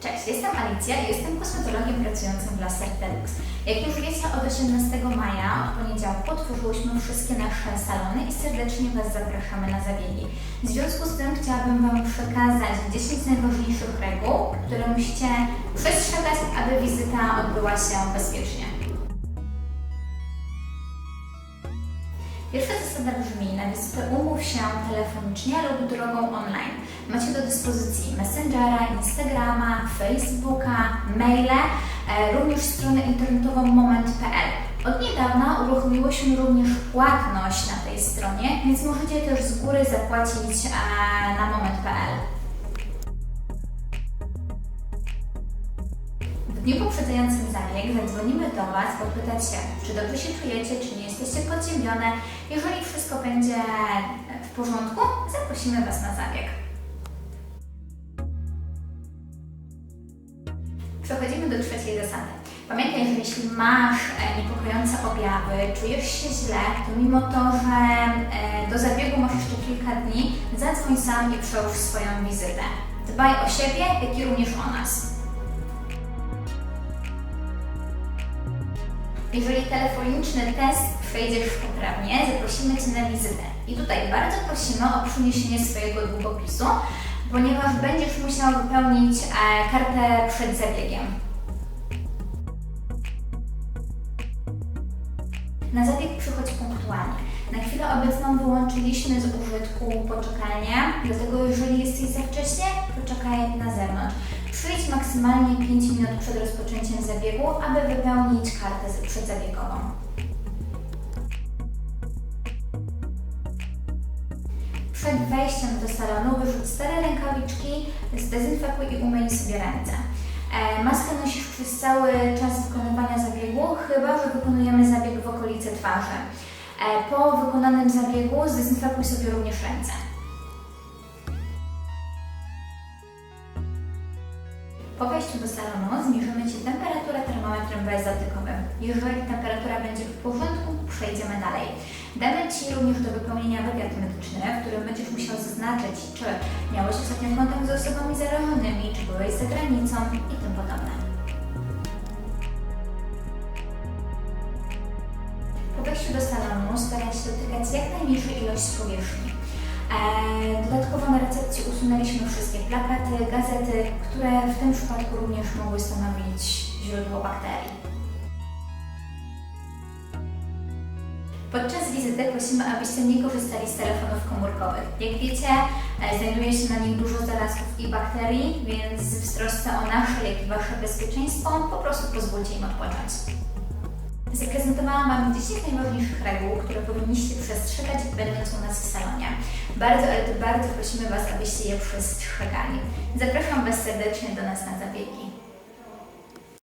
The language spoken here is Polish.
Cześć, jestem Alicja i jestem kosmetologiem pracującym w Laser Deluxe. Jak już wiecie, od 18 maja, od poniedziałku, otworzyłyśmy wszystkie nasze salony i serdecznie Was zapraszamy na zabiegi. W związku z tym chciałabym Wam przekazać 10 najważniejszych reguł, które musicie przestrzegać, aby wizyta odbyła się bezpiecznie. Pierwsza zasada brzmi, na wizytę umów się telefonicznie lub drogą online. Macie do dyspozycji Messengera, Instagrama, Facebooka, maile, e, również stronę internetową moment.pl. Od niedawna uruchomiłyśmy również płatność na tej stronie, więc możecie też z góry zapłacić e, na moment.pl. W dniu poprzedzającym zabieg zadzwonimy do Was, podpytać się, czy dobrze się czujecie, czy nie jesteście podziębione. Jeżeli wszystko będzie w porządku, zaprosimy Was na zabieg. Przechodzimy do trzeciej zasady. Pamiętaj, że jeśli masz e, niepokojące objawy, czujesz się źle, to mimo to, że e, do zabiegu masz jeszcze kilka dni, zadzwoń sam i przełóż swoją wizytę. Dbaj o siebie, jak i również o nas. Jeżeli telefoniczny test przejdziesz poprawnie, zaprosimy Cię na wizytę. I tutaj bardzo prosimy o przyniesienie swojego długopisu, ponieważ będziesz musiał wypełnić e, kartę przed zabiegiem. Na zabieg przychodź punktualnie. Na chwilę obecną wyłączyliśmy z użytku poczekalnię, dlatego jeżeli jesteś za wcześnie, poczekaj na zewnątrz. Maksymalnie 5 minut przed rozpoczęciem zabiegu, aby wypełnić kartę przedzabiegową. Przed wejściem do salonu wyrzuć stare rękawiczki, zdezynfekuj i umyj sobie ręce. E, Maskę nosisz przez cały czas wykonywania zabiegu, chyba że wykonujemy zabieg w okolicy twarzy. E, Po wykonanym zabiegu zdezynfekuj sobie również ręce. Po wejściu do salonu zmierzymy Ci temperaturę termometrem bezdotykowym. Jeżeli temperatura będzie w porządku, przejdziemy dalej. Damy Ci również do wypełnienia wywiad medyczny, w którym będziesz musiał zaznaczyć, czy miałeś ostatnio kontakt z osobami zarażonymi, czy byłeś za granicą i tym podobne. Po wejściu do salonu staraj się dotykać jak najmniejszej ilości powierzchni. E, Dodatkowo na recepcji usunęliśmy wszystkie plakaty, gazety, które w tym przypadku również mogły stanowić źródło bakterii. Podczas wizyty prosimy, abyście nie korzystali z telefonów komórkowych. Jak wiecie, e, znajduje się na nich dużo zarazków i bakterii, więc w trosce o nasze, jak i Wasze bezpieczeństwo po prostu pozwólcie im odpocząć. Zaprezentowałam Wam 10 najważniejszych reguł, które powinniście przestrzegać będąc u nas w salonie. Bardzo, ale to bardzo prosimy Was, abyście je przestrzegali. Zapraszam Was serdecznie do nas na zabiegi.